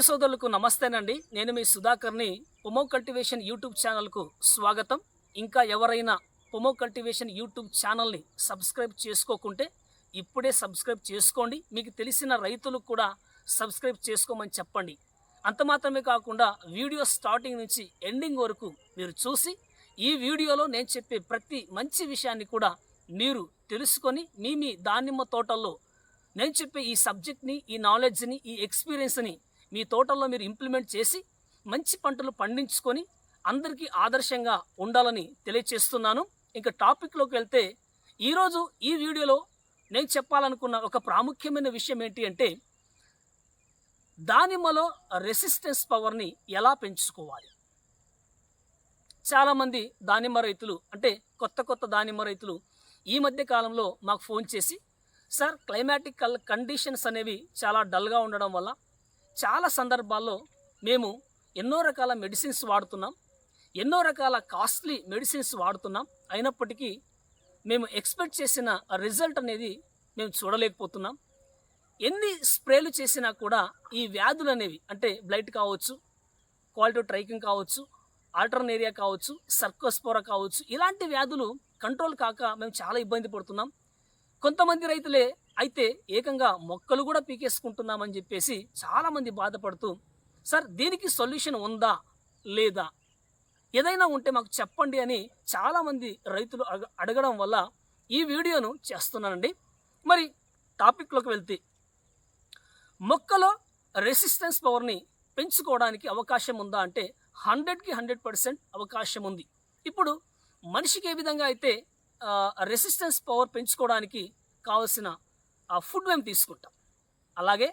రైతు సోదరులకు నమస్తేనండి. నేను మీ సుధాకర్ని పొమో కల్టివేషన్ యూట్యూబ్ ఛానల్కు స్వాగతం. ఇంకా ఎవరైనా పొమో కల్టివేషన్ యూట్యూబ్ ఛానల్ని సబ్స్క్రైబ్ చేసుకోకుంటే ఇప్పుడే సబ్స్క్రైబ్ చేసుకోండి. మీకు తెలిసిన రైతులకు కూడా సబ్స్క్రైబ్ చేసుకోమని చెప్పండి. అంత మాత్రమే కాకుండా వీడియో స్టార్టింగ్ నుంచి ఎండింగ్ వరకు మీరు చూసి ఈ వీడియోలో నేను చెప్పే ప్రతి మంచి విషయాన్ని కూడా మీరు తెలుసుకొని మీ మీ దానిమ్మ తోటల్లో నేను చెప్పే ఈ సబ్జెక్ట్ని ఈ నాలెడ్జ్ని ఈ ఎక్స్పీరియన్స్ని మీ తోటల్లో మీరు ఇంప్లిమెంట్ చేసి మంచి పంటలు పండించుకొని అందరికీ ఆదర్శంగా ఉండాలని తెలియచేస్తున్నాను. ఇంకా టాపిక్లోకి వెళ్తే ఈరోజు ఈ వీడియోలో నేను చెప్పాలనుకున్న ఒక ప్రాముఖ్యమైన విషయం ఏంటి అంటే దానిమ్మలో రెసిస్టెన్స్ పవర్ని ఎలా పెంచుకోవాలి? చాలామంది దానిమ్మ రైతులు అంటే కొత్త కొత్త దానిమ్మ రైతులు ఈ మధ్య కాలంలో మాకు ఫోన్ చేసి సార్ క్లైమాటిక్ కండిషన్స్ అనేవి చాలా డల్గా ఉండడం వల్ల చాలా సందర్భాల్లో మేము ఎన్నో రకాల మెడిసిన్స్ వాడుతున్నాం ఎన్నో రకాల కాస్ట్లీ మెడిసిన్స్ వాడుతున్నాం. అయినప్పటికీ మేము ఎక్స్పెక్ట్ చేసిన రిజల్ట్ అనేది మేము చూడలేకపోతున్నాం. ఎన్ని స్ప్రేలు చేసినా కూడా ఈ వ్యాధులు అనేవి అంటే బ్లైట్ కావచ్చు క్వాలిటీ ట్రైకింగ్ కావచ్చు ఆల్టర్నేరియా కావచ్చు సర్కోస్పోరా కావచ్చు ఇలాంటి వ్యాధులు కంట్రోల్ కాక మేము చాలా ఇబ్బంది పడుతున్నాం. కొంతమంది రైతులే అయితే ఏకంగా మొక్కలు కూడా పీకేసుకుంటున్నామని చెప్పేసి చాలామంది బాధపడుతూ సార్ దీనికి సొల్యూషన్ ఉందా? లేదా? ఏదైనా ఉంటే మాకు చెప్పండి అని చాలామంది రైతులు అడగ- అడగడం వల్ల ఈ వీడియోను చేస్తున్నానండి. మరి టాపిక్లోకి వెళ్తే మొక్కలో రెసిస్టెన్స్ పవర్ని పెంచుకోవడానికి అవకాశం ఉందా అంటే హండ్రెడ్కి హండ్రెడ్ పర్సెంట్ అవకాశం ఉంది. ఇప్పుడు మనిషికి ఏ విధంగా అయితే రెసిస్టెన్స్ పవర్ పెంచుకోవడానికి కావలసిన ఆ ఫుడ్ మేము తీసుకుంటాం. అలాగే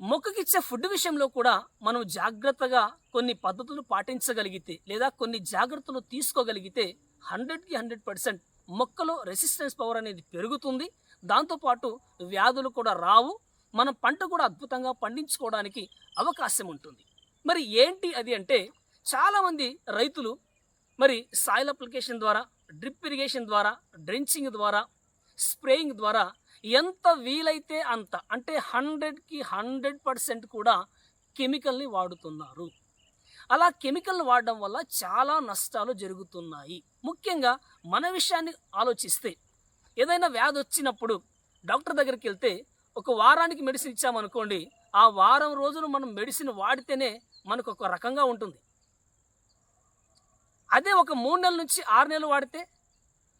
మొక్కకిచ్చే ఫుడ్ విషయంలో కూడా మనం జాగ్రత్తగా కొన్ని పద్ధతులు పాటించగలిగితే లేదా కొన్ని జాగ్రత్తలు తీసుకోగలిగితే హండ్రెడ్కి హండ్రెడ్ పర్సెంట్ మొక్కలో రెసిస్టెన్స్ పవర్ అనేది పెరుగుతుంది. దాంతోపాటు వ్యాధులు కూడా రావు. మన పంట కూడా అద్భుతంగా పండించుకోవడానికి అవకాశం ఉంటుంది. మరి ఏంటి అది అంటే చాలామంది రైతులు మరి సాయిల్ అప్లికేషన్ ద్వారా డ్రిప్ ఇరిగేషన్ ద్వారా డ్రెంచింగ్ ద్వారా స్ప్రేయింగ్ ద్వారా ఎంత వీలైతే అంత అంటే హండ్రెడ్కి హండ్రెడ్ పర్సెంట్ కూడా కెమికల్ని వాడుతున్నారు. అలా కెమికల్ వాడడం వల్ల చాలా నష్టాలు జరుగుతున్నాయి. ముఖ్యంగా మన విషయాన్ని ఆలోచిస్తే ఏదైనా వ్యాధి వచ్చినప్పుడు డాక్టర్ దగ్గరికి వెళ్తే ఒక వారానికి మెడిసిన్ ఇచ్చామనుకోండి ఆ వారం రోజులు మనం మెడిసిన్ వాడితేనే మనకు ఒక రకంగా ఉంటుంది. అదే ఒక మూడు నెలల నుంచి ఆరు నెలలు వాడితే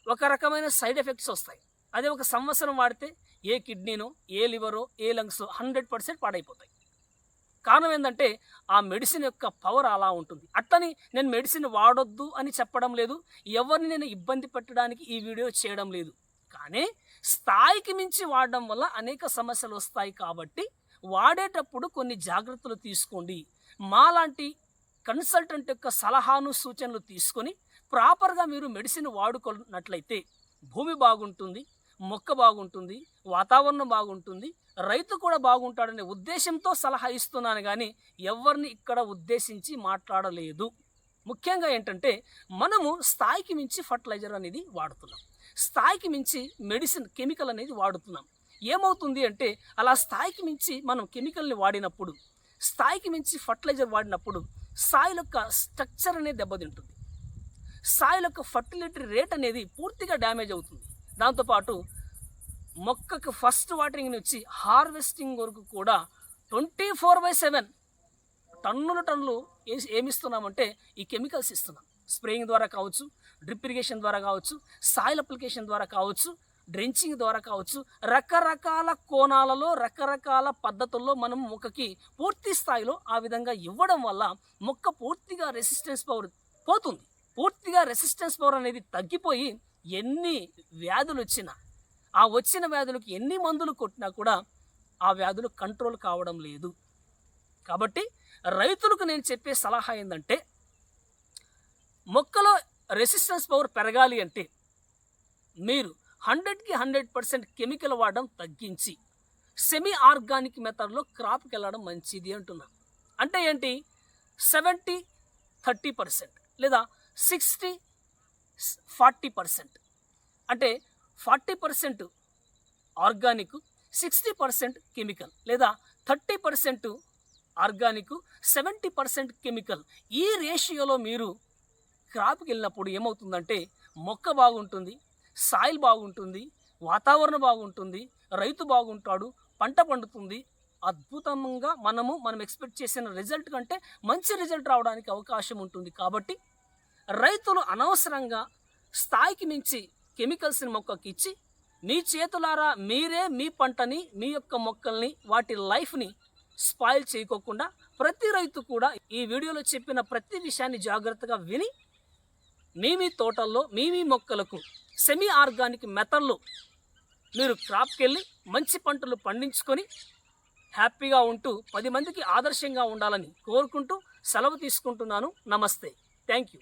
ఒక రకమైన సైడ్ ఎఫెక్ట్స్ వస్తాయి. అదే ఒక సంవత్సరం వాడితే ఏ కిడ్నీనో ఏ లివరో ఏ లంగ్స్ హండ్రెడ్ పర్సెంట్ పాడైపోతాయి. కారణం ఏంటంటే ఆ మెడిసిన్ యొక్క పవర్ అలా ఉంటుంది. అట్లని నేను మెడిసిన్ వాడొద్దు అని చెప్పడం లేదు. ఎవరిని నేను ఇబ్బంది పెట్టడానికి ఈ వీడియో చేయడం లేదు. కానీ స్థాయికి మించి వాడడం వల్ల అనేక సమస్యలు వస్తాయి కాబట్టి వాడేటప్పుడు కొన్ని జాగ్రత్తలు తీసుకోండి. మాలాంటి కన్సల్టెంట్ యొక్క సలహాను సూచనలు తీసుకొని ప్రాపర్గా మీరు మెడిసిన్ వాడుకున్నట్లయితే భూమి బాగుంటుంది. మొక్క బాగుంటుంది వాతావరణం బాగుంటుంది రైతు కూడా బాగుంటాడనే ఉద్దేశంతో సలహా ఇస్తున్నాను కానీ ఎవరిని ఇక్కడ ఉద్దేశించి మాట్లాడలేదు. ముఖ్యంగా ఏంటంటే మనము స్థాయికి మించి ఫర్టిలైజర్ అనేది వాడుతున్నాం. స్థాయికి మించి మెడిసిన్ కెమికల్ అనేది వాడుతున్నాం. ఏమవుతుంది అంటే అలా స్థాయికి మించి మనం కెమికల్ని వాడినప్పుడు స్థాయికి మించి ఫర్టిలైజర్ వాడినప్పుడు సాయిల్ యొక్క స్ట్రక్చర్ అనేది దెబ్బతింటుంది. సాయిల్ యొక్క ఫర్టిలిటీ రేట్ అనేది పూర్తిగా డ్యామేజ్ అవుతుంది. దాంతోపాటు మొక్కకు ఫస్ట్ వాటరింగ్ నుంచి హార్వెస్టింగ్ వరకు కూడా ట్వంటీ ఫోర్ బై సెవెన్ టన్నుల టన్నులు ఏమిస్తున్నామంటే ఈ కెమికల్స్ ఇస్తున్నాం. స్ప్రేయింగ్ ద్వారా కావచ్చు డ్రిప్ ఇరిగేషన్ ద్వారా కావచ్చు సాయిల్ అప్లికేషన్ ద్వారా కావచ్చు డ్రెంచింగ్ ద్వారా కావచ్చు రకరకాల కోణాలలో రకరకాల పద్ధతుల్లో మనం మొక్కకి పూర్తి స్థాయిలో ఆ విధంగా ఇవ్వడం వల్ల మొక్క పూర్తిగా రెసిస్టెన్స్ పవర్ పోతుంది. పూర్తిగా రెసిస్టెన్స్ పవర్ అనేది తగ్గిపోయి ఎన్ని వ్యాధులు వచ్చినా ఆ వచ్చిన వ్యాధులకు ఎన్ని మందులు కొట్టినా కూడా ఆ వ్యాధులు కంట్రోల్ కావడం లేదు. కాబట్టి రైతులకు నేను చెప్పే సలహా ఏంటంటే మొక్కలో రెసిస్టెన్స్ పవర్ పెరగాలి అంటే మీరు హండ్రెడ్కి హండ్రెడ్ పర్సెంట్ కెమికల్ వాడడం తగ్గించి సెమీ ఆర్గానిక్ మెథడ్లో క్రాప్కి వెళ్ళడం మంచిది అంటున్నాను అంటే ఏంటి? సెవెంటీ థర్టీ పర్సెంట్ లేదా సిక్స్టీ ఫార్టీ పర్సెంట్. అంటే forty percent organic sixty percent chemical లేదా thirty percent organic seventy percent chemical. ఈ రేషియోలో మీరు క్రాప్కి వెళ్ళినప్పుడు ఏమవుతుందంటే మొక్క బాగుంటుంది సాయిల్ బాగుంటుంది వాతావరణం బాగుంటుంది రైతు బాగుంటాడు పంట పండుతుంది. అద్భుతంగా మనము మనం ఎక్స్పెక్ట్ చేసిన రిజల్ట్ కంటే మంచి రిజల్ట్ రావడానికి అవకాశం ఉంటుంది కాబట్టి రైతులు అనవసరంగా స్థాయికి మించి కెమికల్స్ని మొక్కకి ఇచ్చి మీ చేతులారా మీరే మీ పంటని మీ యొక్క మొక్కల్ని వాటి లైఫ్ని స్పాయిల్ చేయకోకుండా ప్రతి రైతు కూడా ఈ వీడియోలో చెప్పిన ప్రతి విషయాన్ని జాగ్రత్తగా విని మీ మీ తోటల్లో మీ మీ మొక్కలకు సెమీ ఆర్గానిక్ మెథడ్లో మీరు క్రాప్కి వెళ్ళి మంచి పంటలు పండించుకొని హ్యాపీగా ఉంటూ పది మందికి ఆదర్శంగా ఉండాలని కోరుకుంటూ సెలవు తీసుకుంటున్నాను. నమస్తే. Thank you